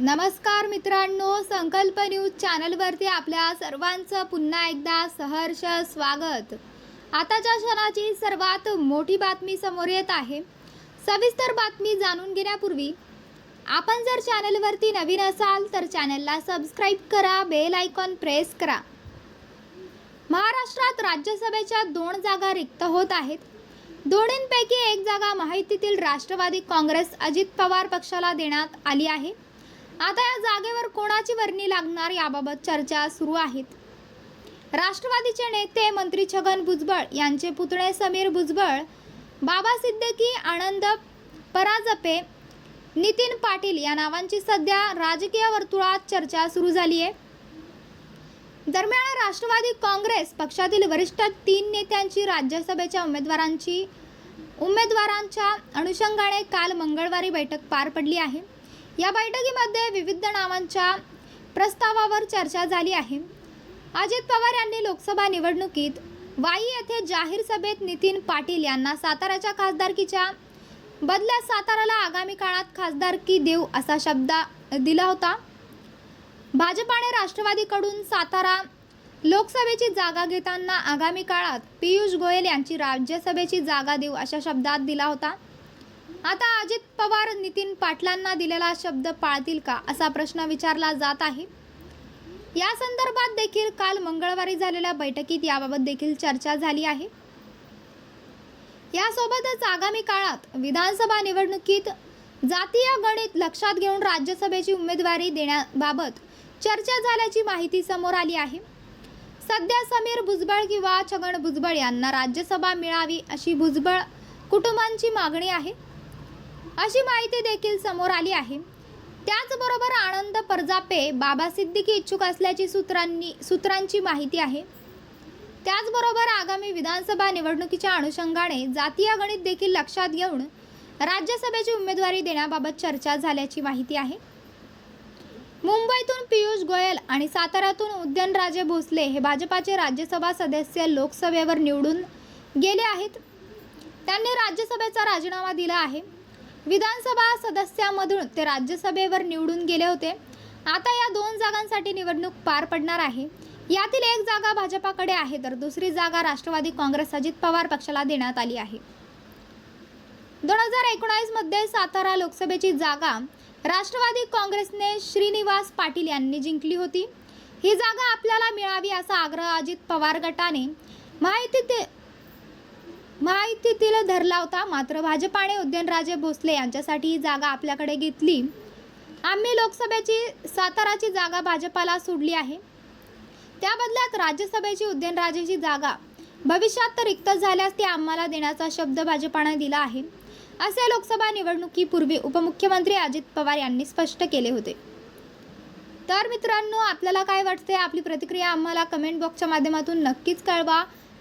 नमस्कार मित्रांनो संकल्प न्यूज चॅनलवरती आपल्या सर्वांचं पुन्हा एकदा सहर्ष स्वागत. आताच्या क्षणाची सर्वात मोठी बातमी समोर येत आहे. सविस्तर बातमी जाणून घेण्यापूर्वी आपण जर चॅनलवरती नवीन असाल तर चॅनलला सबस्क्राईब करा बेल आयकॉन प्रेस करा. महाराष्ट्रात राज्यसभेच्या दोन जागा रिक्त होत आहेत. दोन्हींपैकी एक जागा माहितीतील राष्ट्रवादी काँग्रेस अजित पवार पक्षाला देण्यात आली आहे. आता या जागेवर कोणाची वर्णी लागणार याबाबत चर्चा सुरू आहेत. राष्ट्रवादीचे नेते मंत्री छगन भुजबळ यांचे पुतणे समीर भुजबळ बाबा सिद्दीकी आनंद पराजपे नितीन पाटील या नावांची सध्या राजकीय वर्तुळात चर्चा सुरू झाली आहे दरम्यान राष्ट्रवादी काँग्रेस पक्षातील वरिष्ठ तीन नेत्यांची राज्यसभेच्या उमेदवारांची उमेदवारांच्या अनुषंगाने काल मंगळवारी बैठक पार पडली आहे. या बैठकीमध्ये विविध नावांच्या प्रस्तावावर चर्चा झाली आहे. अजित पवार यांनी लोकसभा निवडणुकीत वाई येथे जाहीर सभेत नितीन पाटील यांना साताऱ्याच्या खासदारकीच्या बदल्यात साताराला आगामी काळात खासदारकी देऊ असा शब्द दिला होता. भाजपाने राष्ट्रवादीकडून सातारा लोकसभेची जागा घेताना आगामी काळात पियुष गोयल यांची राज्यसभेची जागा देऊ अशा शब्दात दिला होता. आता अजित पवार नितीन पाटलांना दिलेला शब्द पाळतील का असा प्रश्न विचारला जात आहे. या संदर्भात देखील काल मंगळवारी झालेल्या बैठकीत याबाबत देखील चर्चा झाली आहे. यासोबतच आगामी काळात विधानसभा निवडणुकीत जातीय गणित लक्षात घेऊन राज्यसभेची उमेदवारी देण्याबाबत चर्चा झाल्याची माहिती समोर आली आहे. सध्या समीर भुजबळ किंवा छगन भुजबळ यांना राज्यसभा मिळावी अशी भुजबळ कुटुंबांची मागणी आहे. अशी माहिती देखील समोर आली आहे. त्याचबरोबर आनंद परजापे बाबा सिद्दीकी इच्छुक असल्याची सूत्रांनी सूत्रांची माहिती आहे. त्याचबरोबर आगामी विधानसभा निवडणुकीच्या अनुषंगाने जातीय गणित देखील लक्षात घेऊन राज्यसभेची उमेदवारी देण्याबाबत चर्चा झाल्याची माहिती आहे. मुंबईतून पियुष गोयल आणि साताऱ्यातून उदयनराजे भोसले हे भाजपाचे राज्यसभा सदस्य लोकसभेवर निवडून गेले आहेत. त्यांनी राज्यसभेचा राजीनामा दिला आहे. विधानसभा सदस्यामधून ते राज्यसभेवर निवडून गेले होते. आता या दोन जागांसाठी निवडणूक पार पडणार आहे. यातील एक जागा भाजपाकडे आहे तर दुसरी जागा राष्ट्रवादी काँग्रेस अजित पवार पक्षाला देण्यात आली आहे. दोन हजार एकोणावीसमध्ये सातारा लोकसभेची जागा राष्ट्रवादी काँग्रेसने श्रीनिवास पाटील यांनी जिंकली होती. ही जागा आपल्याला मिळावी असा आग्रह अजित पवार गटाने. माहिती माहितीतील धरला होता मात्र भाजपाने उदयनराजे भोसले यांच्यासाठी ही जागा आपल्याकडे घेतली. आम्ही लोकसभेची साताराची जागा भाजपाला सोडली आहे. त्या बदल्यात राज्यसभेची उदयनराजेची जागा भविष्यात तर रिक्त झाल्यास ती आम्हाला देण्याचा शब्द भाजपाने दिला आहे. असे लोकसभा निवडणुकीपूर्वी उपमुख्यमंत्री अजित पवार यांनी स्पष्ट केले होते. तर मित्रांनो आपल्याला काय वाटते आपली प्रतिक्रिया आम्हाला कमेंट बॉक्सच्या माध्यमातून नक्कीच कळवा.